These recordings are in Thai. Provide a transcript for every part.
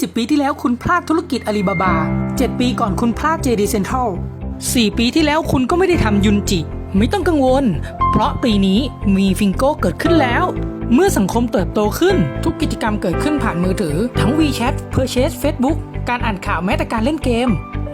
20 ปีที่แล้วคุณพลาดธุรกิจอาลีบาบา 7 ปีก่อนคุณพลาดเจดีเซ็นทรัล4ปีที่แล้วคุณก็ไม่ได้ทำยุนจิ ไม่ต้องกังวล เพราะปีนี้มีฟิงโก้เกิดขึ้นแล้ว เมื่อสังคมเติบโตขึ้น ทุกกิจกรรมเกิดขึ้นผ่านมือถือ ทั้ง WeChat Purchase Facebook การอ่านข่าวแม้แต่การเล่นเกม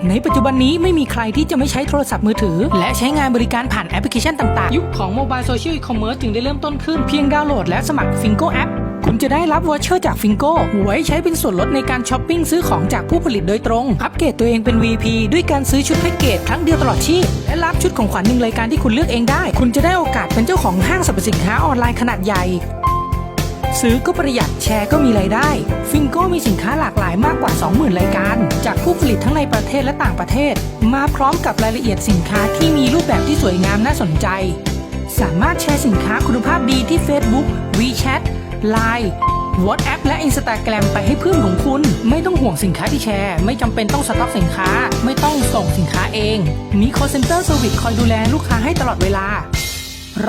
ในปัจจุบันนี้ไม่มีใครที่จะไม่ใช้โทรศัพท์มือถือ และใช้งานบริการผ่านแอปพลิเคชันต่างๆ ยุคของโมบายโซเชียลอีคอมเมิร์ซจึงได้เริ่มต้นขึ้นเพียงดาวน์โหลดและสมัคร Fingo App คุณจะได้รับวอเชอร์จาก Fingo ไว้ใช้เป็นส่วนลดในการช้อปปิ้งซื้อของจากผู้ผลิตโดยตรง อัปเกรดตัวเองเป็น VP ด้วยการซื้อชุดแพ็กเกจครั้งเดียวตลอดชีพและรับชุดของขวัญหนึ่งรายการที่คุณเลือกเองได้ คุณจะได้โอกาสเป็นเจ้าของห้างสรรพสินค้าออนไลน์ขนาดใหญ่ซื้อก็ประหยัดแชร์ก็มีรายได้ ฟิงโก้มีสินค้าหลากหลายมากกว่า 20,000 รายการ จากผู้ผลิตทั้งในประเทศและต่างประเทศ มาพร้อมกับรายละเอียดสินค้าที่มีรูปแบบที่สวยงามน่าสนใจ สามารถแชร์สินค้าคุณภาพดีที่ Facebook WeChat Line WhatsApp และ Instagram ไปให้เพื่อนของคุณ ไม่ต้องห่วงสินค้าที่แชร์ ไม่จำเป็นต้องสต็อกสินค้า ไม่ต้องส่งสินค้าเอง มี call center service คอยดูแลลูกค้าให้ตลอดเวลา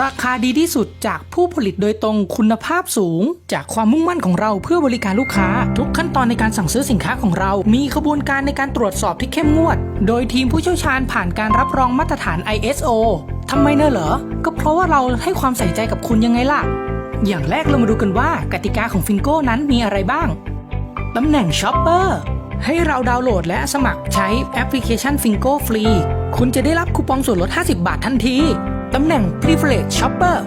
ราคาดีที่สุดจากผู้ผลิตโดยตรงคุณภาพสูง จากความมุ่งมั่นของเราเพื่อบริการลูกค้า ทุกขั้นตอนในการสั่งซื้อสินค้าของเรา มีขบวนการในการตรวจสอบที่เข้มงวด โดยทีมผู้เชี่ยวชาญผ่านการรับรองมาตรฐาน ISO ทำไมเนอะเหรอ ก็เพราะว่าเราให้ความใส่ใจกับคุณยังไงล่ะ อย่างแรกเรามาดูกันว่ากติกาของฟิงโก้นั้นมีอะไรบ้าง ตำแหน่งช็อปเปอร์ให้เราดาวน์โหลดและสมัครใช้แอปพลิเคชัน Fingo ฟรี คุณจะได้รับคูปองส่วนลด 50 บาททันที ตำแหน่ง Privilege Shopper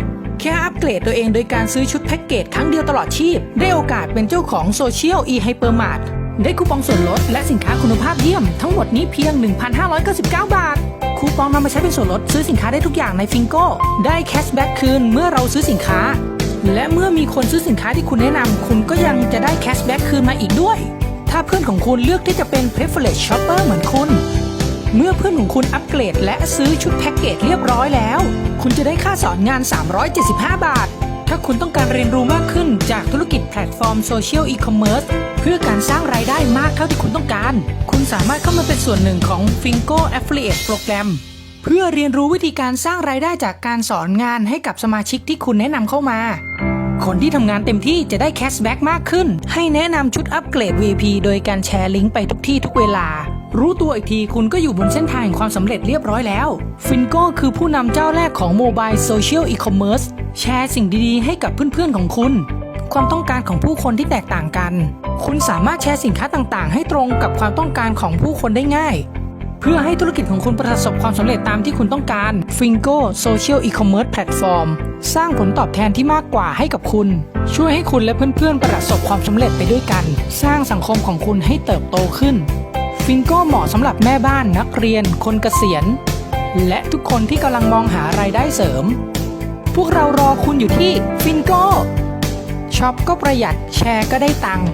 แค่อัปเกรดตัวเองโดยการซื้อชุดแพ็กเกจครั้งเดียวตลอดชีพ ได้โอกาสเป็นเจ้าของ Social e Hypermart ได้คูปองส่วนลดและสินค้าคุณภาพเยี่ยม ทั้งหมดนี้เพียง 1,599 บาท คูปองนำมาใช้เป็นส่วนลดซื้อสินค้าได้ทุกอย่างใน Fingo ได้แคชแบ็กคืนเมื่อเราซื้อสินค้า และเมื่อมีคนซื้อสินค้าที่คุณแนะนำคุณก็ยังจะได้แคชแบ็กคืนมาอีกด้วย ถ้าเพื่อนของคุณเลือกที่จะเป็น Privilege Shopper เหมือนคุณ เมื่อเพื่อนของคุณอัปเกรด และซื้อชุดแพ็กเกจเรียบร้อยแล้ว คุณจะได้ค่าสอนงาน 375 บาท ถ้าคุณต้องการเรียนรู้มากขึ้นจากธุรกิจแพลตฟอร์มโซเชียลอีคอมเมิร์ซเพื่อการสร้างรายได้มากเท่าที่คุณต้องการ คุณสามารถเข้ามาเป็นส่วนหนึ่งของ Fingo Affiliate Program เพื่อเรียนรู้วิธีการสร้างรายได้จากการสอนงานให้กับสมาชิกที่คุณแนะนำเข้ามา คนที่ทำงานเต็มที่จะได้แคชแบ็กมากขึ้น ให้แนะนำชุดอัปเกรด VP โดยการแชร์ลิงก์ไปทุกที่ทุกเวลา รู้ตัวอีกทีคุณก็อยู่บนเส้นทางแห่งความสำเร็จเรียบร้อยแล้ว ฟินโก้คือผู้นำเจ้าแรกของโมบายโซเชียลอีคอมเมิร์ซแชร์สิ่งดีๆ ให้กับเพื่อนๆของคุณ ความต้องการของผู้คนที่แตกต่างกัน คุณสามารถแชร์สินค้าต่างๆ ให้ตรงกับความต้องการของผู้คนได้ง่าย เพื่อให้ธุรกิจของคุณประสบความสำเร็จตามที่คุณต้องการ Fingo Social E-commerce Platform สร้างผลตอบแทนที่มากกว่าให้กับคุณ ช่วยให้คุณและเพื่อนๆ ประสบความสำเร็จไปด้วยกัน สร้างสังคมของคุณให้เติบโตขึ้น Fingo เหมาะสำหรับแม่บ้านนักเรียน คนเกษียณ และทุกคนที่กำลังมองหารายได้เสริม พวกเรารอคุณอยู่ที่ Fingo ช็อปก็ประหยัดแชร์ก็ได้ตังค์